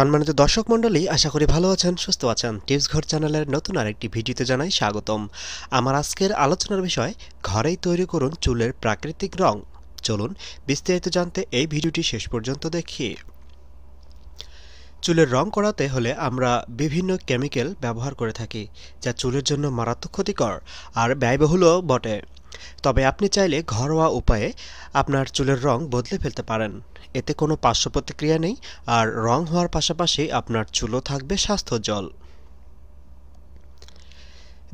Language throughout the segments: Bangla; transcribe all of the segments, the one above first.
সম্মানিত দর্শক মণ্ডলী, আশা করি ভালো আছেন, সুস্থ আছেন। টিপস ঘর চ্যানেলের নতুন আরেকটি ভিডিওতে জানাই স্বাগতম। আমার আজকের আলোচনার বিষয়, ঘরেই তৈরি করুন চুলের প্রাকৃতিক রং। চলুন বিস্তারিত জানতে এই ভিডিওটি শেষ পর্যন্ত দেখি। চুলের রং করাতে হলে আমরা বিভিন্ন কেমিক্যাল ব্যবহার করে থাকি, যা চুলের জন্য মারাত্মক ক্ষতিকর আর ব্যয়বহুলও বটে। তবে আপনি চাইলে ঘরোয়া উপায়ে আপনার চুলের রং বদলে ফেলতে পারেন। এতে কোনো পার্শ্ব প্রতিক্রিয়া নেই আর রং হওয়ার পাশাপাশি আপনার চুলও থাকবে স্বাস্থ্যোজ্জ্বল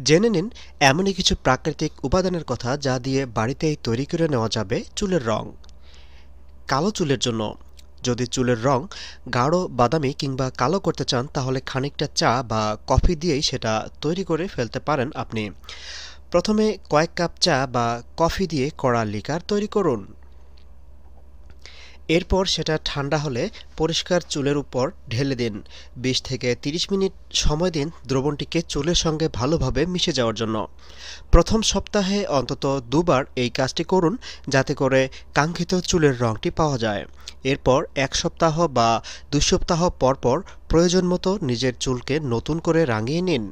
জেনে নিন, এমনই কিছু প্রাকৃতিক উপাদানের কথা যা দিয়ে বাড়িতেই তৈরি করে নেওয়া যাবে চুলের রং। কালো চুলের জন্য। যদি চুলের রং গাঢ়, বাদামি কিংবা কালো করতে চান, তাহলে খানিকটা চা বা কফি দিয়েই সেটা তৈরি করে ফেলতে পারেন আপনি। প্রথমে কয়েক কাপ চা বা কফি দিয়ে কড়া লিকার তৈরি করুন। এরপর সেটা ঠান্ডা হলে পরিষ্কার চুলের উপর ঢেলে দিন। বিশ থেকে ৩০ মিনিট সময় দিন দ্রবণটিকে চুলের সঙ্গে ভালোভাবে মিশে যাওয়ার জন্য। প্রথম সপ্তাহে অন্তত দুবার এই কাজটি করুন যাতে করে কাঙ্ক্ষিত চুলের রঙটি পাওয়া যায়। এরপর এক সপ্তাহ বা দুই সপ্তাহ পর পর প্রয়োজন মতো নিজের চুলকে নতুন করে রাঙিয়ে নিন।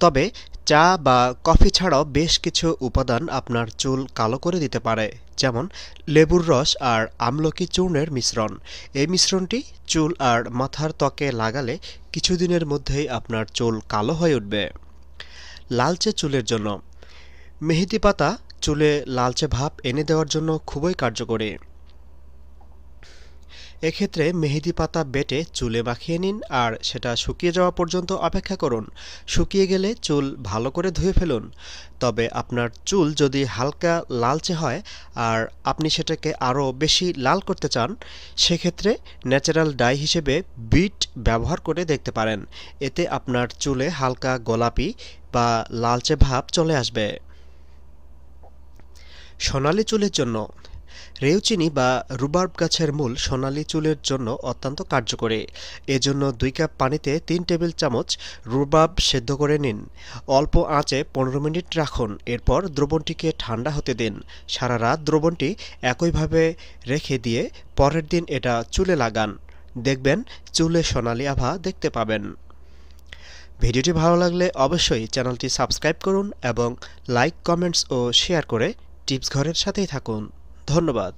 তবে চা বা কফি ছাড়াও বেশ কিছু উপাদান আপনার চুল কালো করে দিতে পারে, যেমন লেবুর রস আর আমলকি চূর্ণের মিশ্রণ। এই মিশ্রণটি চুল আর মাথার ত্বকে লাগালে কিছুদিনের মধ্যেই আপনার চুল কালো হয়ে উঠবে। লালচে চুলের জন্য। মেহেদি পাতা চুলে লালচে ভাব এনে দেওয়ার জন্য খুবই কার্যকরী। এক্ষেত্রে মেহেদি পাতা বেটে চুলে মাখিয়ে নিন আর সেটা শুকিয়ে যাওয়া পর্যন্ত অপেক্ষা করুন। শুকিয়ে গেলে চুল ভালো করে ধুয়ে ফেলুন। তবে আপনার চুল যদি হালকা লালচে হয় আর আপনি সেটাকে আরও বেশি লাল করতে চান, সেক্ষেত্রে ন্যাচারাল ডাই হিসেবে বিট ব্যবহার করে দেখতে পারেন। এতে আপনার চুলে হালকা গোলাপি বা লালচে ভাব চলে আসবে। সোনালি চুলের জন্য রেউচিনি বা রুবার্ব গাছের মূল সোনালি চুলের জন্য অত্যন্ত কার্যকরী। এজন্য দুই কাপ পানিতে তিন টেবিল চামচ রুবাব সেদ্ধ করে নিন। অল্প আঁচে পনেরো মিনিট রাখুন। এরপর দ্রবণটিকে ঠান্ডা হতে দিন। সারা রাত দ্রবণটি একইভাবে রেখে দিয়ে পরের দিন এটা চুলে লাগান। দেখবেন চুলে সোনালি আভা দেখতে পাবেন। ভিডিওটি ভালো লাগলে অবশ্যই চ্যানেলটি সাবস্ক্রাইব করুন এবং লাইক, কমেন্টস ও শেয়ার করে টিপস ঘরের সাথেই থাকুন। ধন্যবাদ।